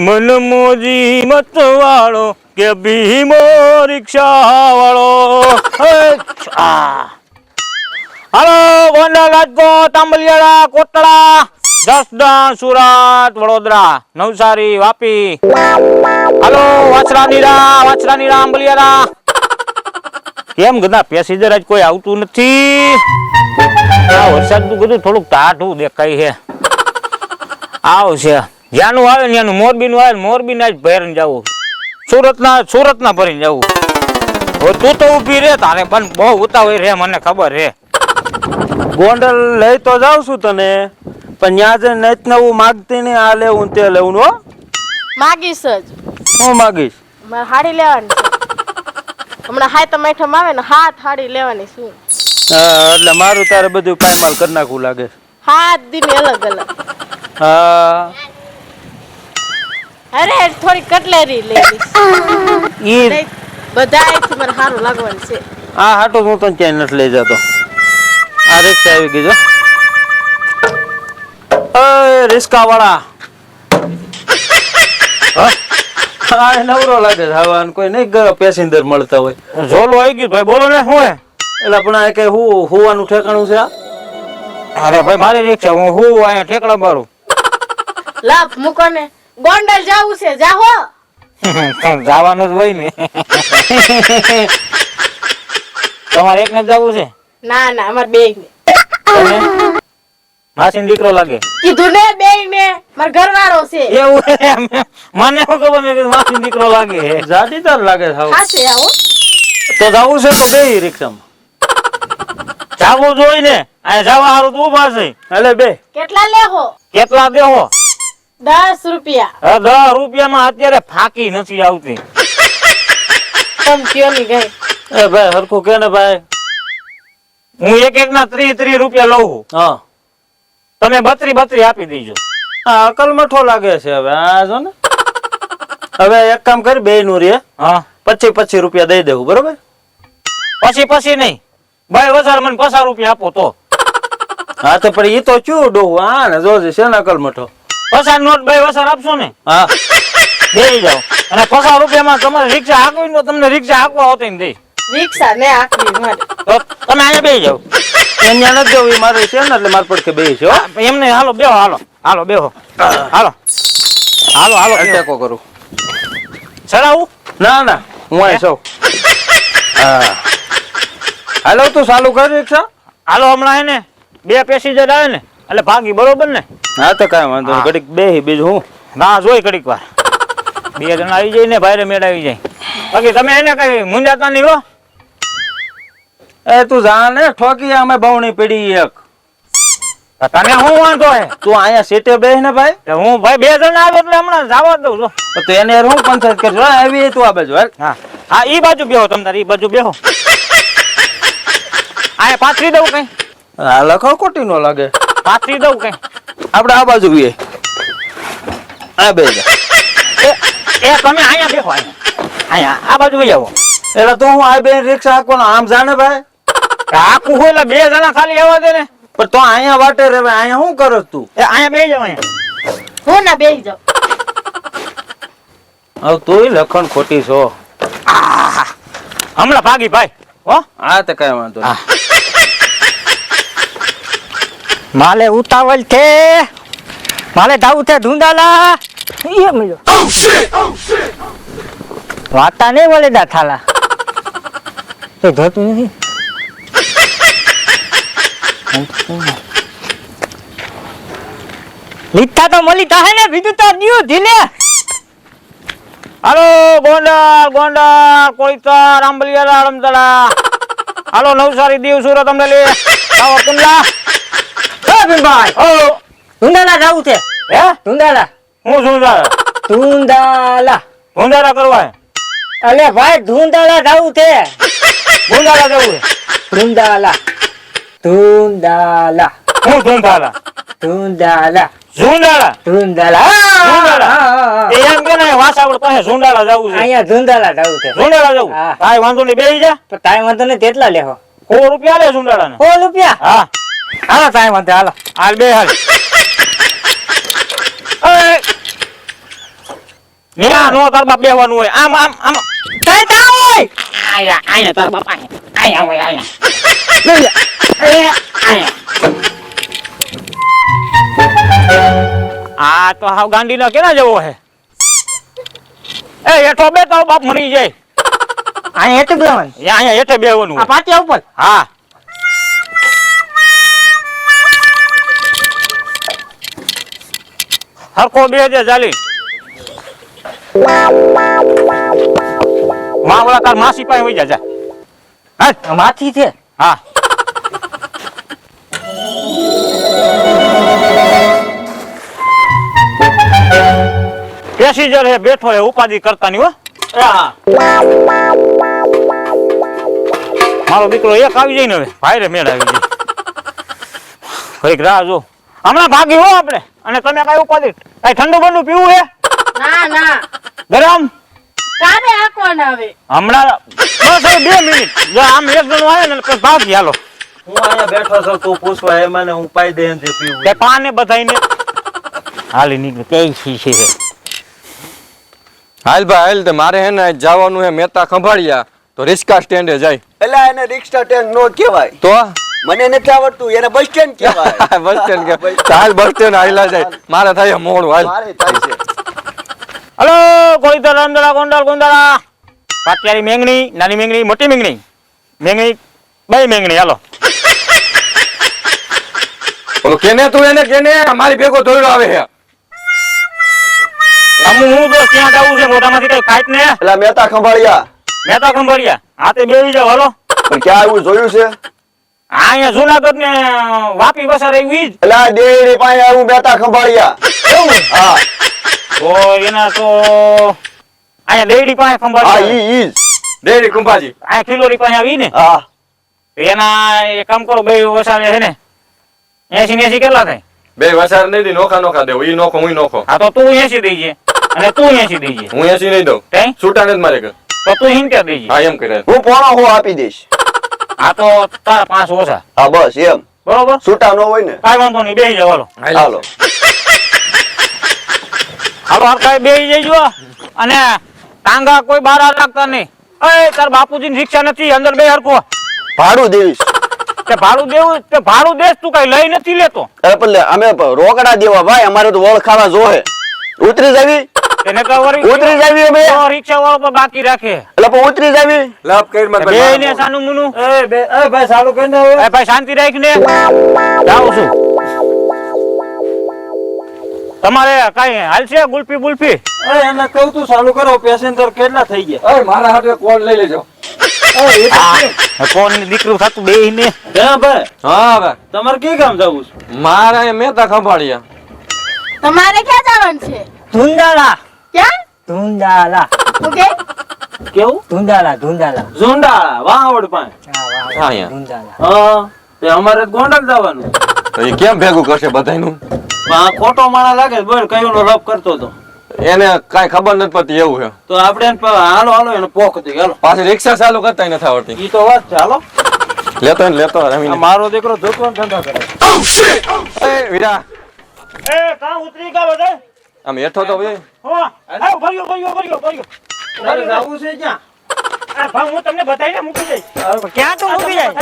મન મોજી મતવાળો કે ભીમો રિક્ષા વાળો હાલો ગોંડલ રાજકોટ આંબલિયાળા કોટડા જસદણ સુરત, વડોદરા, નવસારી, વાપી. હાલો, વાછરા નીરા વાછરા નીરા આંબલિયારા કેમ ગધા પેસેન્જર આજ કોઈ આવતું નથી? આ વરસાદનું બધું થોડુંક ટાઢું દેખાય છે. આવશે. જ્યાંનું આવે ને ત્યાંનું મોરબીનું આવે ને મોરબીના જ ભરીને જવું. સુરતના સુરતના ભરીને જવું. હવે તું તો ઊભી રે તારે પણ બહુ ઉતાવળ રે મને ખબર રે ગોંડલ લઈ તો જાઉં છું તને પણ ત્યાં જે નેત નવું માગતી નહીં આ લેવું ને તે લેવું હો. માગીશ જ. હું માગીશ? મારે હાડી લેવાની હમણાં હાય તમાઠમ આવે ને હાથ હાડી લેવાની શું હા, એટલે મારું તારે બધું પાયમાલ કરી નાખવું લાગે હાથ દીની અલગ અલગ હા. અરે થોડી કટલેરી લેવી ઈ બધા અહીંથી મને સારું લાગવાનું છે. આ હાટો હું તને ક્યાંય નથી લઈ જતો. આ રિક્ષા આવી ગઈ જો. ઓય રિક્ષા વાળા નવરો લાગે છે હવે કોઈ નહીં પેસેન્જર મળતા હોય. ઝોલો આવી ગયું ભાઈ બોલો ને શું એટલે પણ આ કઈ હું હોવાનું ઠેકાણું છે આ? અરે ભાઈ મારી રિક્ષા હું હું અહીંયા ઠેકડા મારું. લાભ મૂકો ને. ગોંડલ જવું છે જાહો. જવાનું જ હોય ને. તમારે એકને જવું છે? ના ના અમારે બે ને તમે દીકરો લાગે. કીધું ને બે ને મારો ઘરવાળો છે. એવું મને શું ખબર મેં કીધું માસીનો દીકરો લાગે જાડીદાર લાગે હાવ. ખાશે આવો. તો જવું છે તો બે રિક્ષામાં. જાવું જોઈ ને. આ જવા હારું તું પાસે એટલે બે. કેટલા લેહો? કેટલા દેહો? દસ રૂપિયા. દસ દસ રૂપિયામાં અત્યારે ફાકી નથી આવતી. તમ કયો ની ગઈ? એ ભાઈ હરખું કે ને ભાઈ? હું એક એક ના ત્રીસ ત્રીસ રૂપિયા લઉં છું. હા. તમે બત્રી બત્રી આપી દેજો. આ અકલ મઠો લાગે છે હવે આ જો ને. હવે એક કામ કરી બે નું રે. હા. પચીસ પચીસ રૂપિયા દઈ દેવું બરોબર? પછી પછી નહીં. ભાઈ વધારે મને પચાસ રૂપિયા આપો તો. હા તો પણ એ તો ચૂ ડોહું હા ને જોજે છે ને અકલ મઠો? પચાસ નોટ ભાઈ વસાર આપશો ને? હા. દઈ જાઓ. અને પસાર રૂપિયામાં તમારે રિક્ષા હાકવી તો તમને રિક્ષા હાંકવા હોતી ને દઈ. રિક્ષા ને તમે અહીંયા બેસી જાઓ. અહીંયા નથી જવું એ મારે છે ને એટલે મારે પડખે બે છો એમને હાલો બેહો હાલો. હાલો બેહો. હાલો. હાલો હાલો. ટેકો કરું. ચડાવું? ના ના હું અહીં સૌ હા. હાલો તું ચાલુ કર રિક્ષા. હાલો હમણાં એને બે પેસેન્જર આવે ને એટલે ભાગી બરોબર ને? હા તો કાંઈ વાંધો નહીં. ઘડીક બે બીજું હું? ના જોઈ ઘડીક વાર. બે જણા આવી જાય ને ભાઈ મેળ આવી જાય. બાકી તમે એને કઈ મુંજાતા નહીં હો. એ તું જાણે ઠોકી અમે બવણી પડી એક. તને હું વાંધો હે? તું અહીંયા સીટે બેસ ને ભાઈ. હું ભાઈ બે જણા આવે એટલે હમણાં જવા દઉં છું તો એને હું પંચાયત કરજો? આવી તું આ બાજુ હા. હા ઈ બાજુ બેહો તમ તારે ઈ બાજુ બેહો. આ પાથરી દઉં કઈ. હા લખો ખોટી નો લાગે. પાથરી દઉં કે આપણે આ બાજુ બી આ બે એ એ તમે અહીંયા બેહો અહીંયા. આ બાજુ વહી આવો. એટલે તો હું આ બે રિક્ષા હાંકવાનો આમ જાણે ભાઈ? આખું હોય એટલે બે જણા ખાલી આવવા દે ને. પણ તો અહીંયા વાટે રે ભાઈ અહીંયા શું કરો તું? એ અહીંયા બે જાવ અહીંયા. હું ના બે જાવ હવે તોય લખણ ખોટી છો. આહા. હમણાં ભાગી ભાઈ. હો? હા તો કઈ વાંધો નહીં. માલે ઉતાવળ છે. માલે જાવું છે ધૂંધાલા. એ મળ્યો વાતા નહીં વળે દા થાલા તો ધોતું નથી. લીધા તો મળી તાહે ને બીજું તો દિયો ધીલે હાલો ગોંડલ ગોંડલ કોળીતા રામબલિયા અળમતળા હાલો નવસારી દીવ સુરત અમરેલી. આવો કુંડલા. ભીમભાઈ? ઓ. ધુંધાલા જાવું છે? હે? ધુંધાલા હું ધુંધાલા ધુંધાલા ધુંધાલા કરવા? અલે ભાઈ ધુંધાલા જાવું છે. ધુંધાલા જવું? ધુંધાલા ધુંડાલા હું ધૂંધાલા ધુંધાલા ઝુંડાળા ધુંડાળા? એ એમ કે ને વાસાવડ પાસે ઝુંડાળા જવું છે. અહીંયા ધુંડાલા જવું છે. ઝુંડાળા જવું? હા. વાંધો નહીં બેસી જા. તો કાઈ વાંધો નહીં તેટલા લેહો. સો રૂપિયા લે ઝુંડાળાને સો રૂપિયા? હા. હાલો ટાઈમ વાંધે હાલો. હાલ બે હાલ. ન્યા નો તાર બાપ બેહવાનું હોય. આમ આમ આમ. કઈ તા હોય. આયા આયા તાર બાપ આયા આયા. હોય આયા આયા, આયા. આ તો હાવ ગાંડીના કેના જેવો હે? એ હેઠો બે તારો બાપ મરી જાય. અહીંયા હેઠે બેવાનું. અહીંયા હેઠે બેવાનું આ. પાટિયા ઉપર? હા. હરખો બે હજાર ચાલી. વાવડા તાર માસી પાસે વહી જા હા માથી છે? હા. પેસેન્જર હે બેઠો હે ઉપાધિ કરતા ની હો. મારો દીકરો એક આવી જાય ને હવે ભાઈ રે મેળ આવી જાય. કંઈક રાહ જો. હમણાં ભાગી હો આપણે. અને તમે કઈ ઉપાધિ કઈ ઠંડુ બંડુ પીવું હે? ના ના. ગરમ? કારે આકવાના હવે? હમણાં બસ હવે બે મિનિટ. જો આમ એક જણો આવે ને પછી ભાગી હાલો. હું અહીંયા બેઠો છું તું પૂછવા એ મને હું પાઈ દે જે પીવું. તે પાને બધાઈને હાલી નીકળી કઈ સી છે હાલ ભાઈ હાલ તે મારે હે ને જવાનું હે મહેતા ખંભાળિયા. તો રિક્ષા સ્ટેન્ડે જાય. એટલે એને રિક્ષા સ્ટેન્ડ નો કહેવાય. તો? મને નથી આવડતું એને બસ સ્ટેન્ડ કહેવાય. બસ સ્ટેન્ડ કે ચાલ બસ સ્ટેન્ડ આયલા જાય મારા થાય મોડું હાલ. મારે થાય છે. હલો ગોળીધર રામદરા ગોંડલ ગોંડલા. પાટિયારી મેંગણી નાની મેંગણી મોટી મેંગણી? મેંગણી બે મેંગણી હાલો. ઓલો કેને તું એને કેને? મારી ભેગો દોડ્યો આવે હે અમુ હું તો ત્યાં જવું છે? મોઢામાંથી કઈ ખાઈટ ને? એલા મહેતા ખંભાળિયા. મહેતા ખંભાળિયા. હાથે બેવી જાવ હાલો. પણ ક્યાં આવું જોયું છે? આ અહીંયા જુનાગઢ ને વાપી વસાર એવી જ. એલા દેડી પાસે હું મહેતા ખંભાળિયા. હા. તો એના તો અહીંયા દેડી પાસે હા ખંભાળિયા ઈ ઈ દેડી ખંભાજી? આ ખીલોરી પાસે આવી ને? હા. એના એ કામ કરો બે વસારે છે ને? એસી ને એસી કેટલા થાય? બે વસાર નહીં દી નોખા નોખા દેવું. ઈ નોખો હું નોખો. હા તો તું એસી દઈજે અને તું એસી દઈજે હું એસી નહીં દઉં. છૂટા નથી મારે ઘર. તો તું હિંતેર દઈજે હા એમ કરે હું પોણો હું આપી દઈશ. આ તો તારા પાંચ ઓછા હા બસ એમ. બરોબર? છૂટા નો હોય ને. કાંઈ વાંધો નહીં બેસી જાવ હાલો. હાલો. હાલો. કાંઈ બેસી જઈજો. અને ટાંગા કોઈ બહાર રાખતા નહીં. અરે તાર બાપુજી શિક્ષા નથી અંદર બે હરખો. ભાડું દેવીશ. તે ભાડું દેવું તે ભાડું દેશ તું કઈ લઈ નથી લેતો. અરે પણ અમે રોકડા દેવા ભાઈ અમારે તો ઓળખાવા જોહે. ઉતરી જાવી? તેને તો ઉતરી જાવી અમે. રિક્ષા વાળો તો બાકી રાખે. એટલે પણ ઉતરી જાવી. લાભ કરી મારે બે ને સાનું મુનું. એ બે એ ભાઈ સારું કરીને હવે. એ ભાઈ શાંતિ રાખીને. જાઉં છું. તમારે કઈ હાલશે ગુલ્ફી ગુલ્ફી એ એને કહું તું ચાલુ કરો પેસેન્જર કેટલા થઈ ગયા? મારા હાથે કોલ લઈ લેજો. તો? કોણ દીકરું થતું બે ને? હા ભાઈ? હા ભાઈ. તમારે કઈ કામ જવું છે? મારે અહીંયા મહેતા ખંભાળિયા. તમારે ક્યાં જવાનું છે? ધુંધાલા ક્યાં? ધુંધાલા. ઓકે કેવું? ધુંધાલા ધુંધાલા. ઝુંડાળા વાવડ પાસે હા, અહીંયા. ધુંધાલા. હા તે અમારે ગોંડલ જવાનું. તો એ કેમ ભેગું કરશે બધાયનું? આ ખોટો માણા લાગે બોલ કયું નો રબ કરતો તો એને કઈ ખબર નથી પડતી એવું છે. તો આપણે એને હાલો હાલો એને પોખ દે હાલો. પાછી રિક્ષા ચાલુ કરતા નથી આવડતી. ઈ તો વાત છે હાલો. લેતો ને લેતો રમીને. મારો દીકરો જોતો ધંધા કરે. એ વિરા. એ કા ઉતરી ગયા બધા? આમ હેઠો તો ભાઈ હો આવ ભર્યો ભર્યો ભર્યો ભર્યો તારે જાવું છે ક્યાં? આ ભાઈ હું તમને બતાવીને મૂકી જઈશ ક્યાં તો મૂકી જાય?